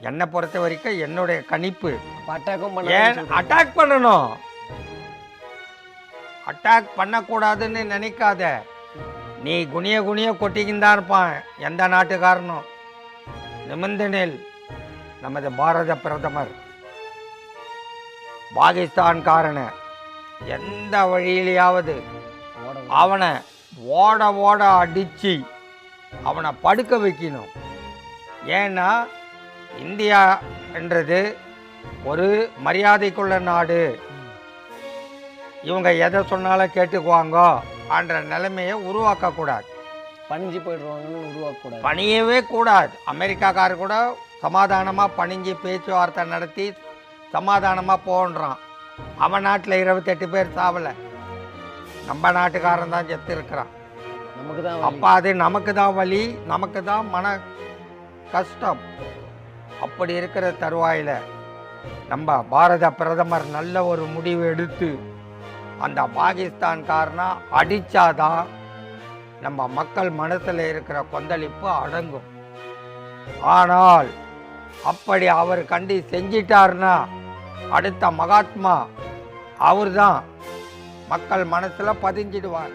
என்னை பொறுத்த வரைக்கும் என்னுடைய கணிப்பு. ஏன் அட்டாக் பண்ணணும்? அட்டாக் பண்ணக்கூடாதுன்னு நினைக்காத. நீ குனிய குனிய கொட்டிக்கின்னு தான் இருப்பான் எந்த நாட்டுக்காரனும். நிமிர்ந்து நெல். நமது பாரத பிரதமர். பாகிஸ்தான்காரன. எந்த வழியிலையாவது அவனை ஓட ஓட அடித்து அவனை படுக்க வைக்கணும். ஏன்னா இந்தியா என்றது ஒரு மரியாதைக்குள்ள நாடு. இவங்க எதை சொன்னாலும் கேட்டுக்குவாங்க என்ற நிலைமையை உருவாக்கக்கூடாது. பணிஞ்சு போயிடுவாங்கன்னு உருவாக்கக்கூடாது. பணியவே கூடாது. அமெரிக்காக்காரர் கூட சமாதானமாக பணிஞ்சு பேச்சுவார்த்தை நடத்தி சமாதானமாக போன்றான். அவன் நாட்டில் இருபத்தெட்டு பேர் சாவலை. நம்ம நாட்டுக்காரன் தான் செத்து இருக்கிறான். நமக்கு தான் அப்போ அது நமக்கு தான் வலி நமக்கு தான் மன கஷ்டம். அப்படி இருக்கிற தருவாயில் நம்ம பாரத பிரதமர் நல்ல ஒரு முடிவு எடுத்து அந்த பாகிஸ்தான்காரனா அடித்தாதான் நம்ம மக்கள் மனசில் இருக்கிற கொந்தளிப்பு அடங்கும். ஆனால் அப்படி அவர் கண்டி செஞ்சிட்டார்னா அடுத்த மகாத்மா அவர் தான் மக்கள் மனசில் பதிஞ்சிடுவார்.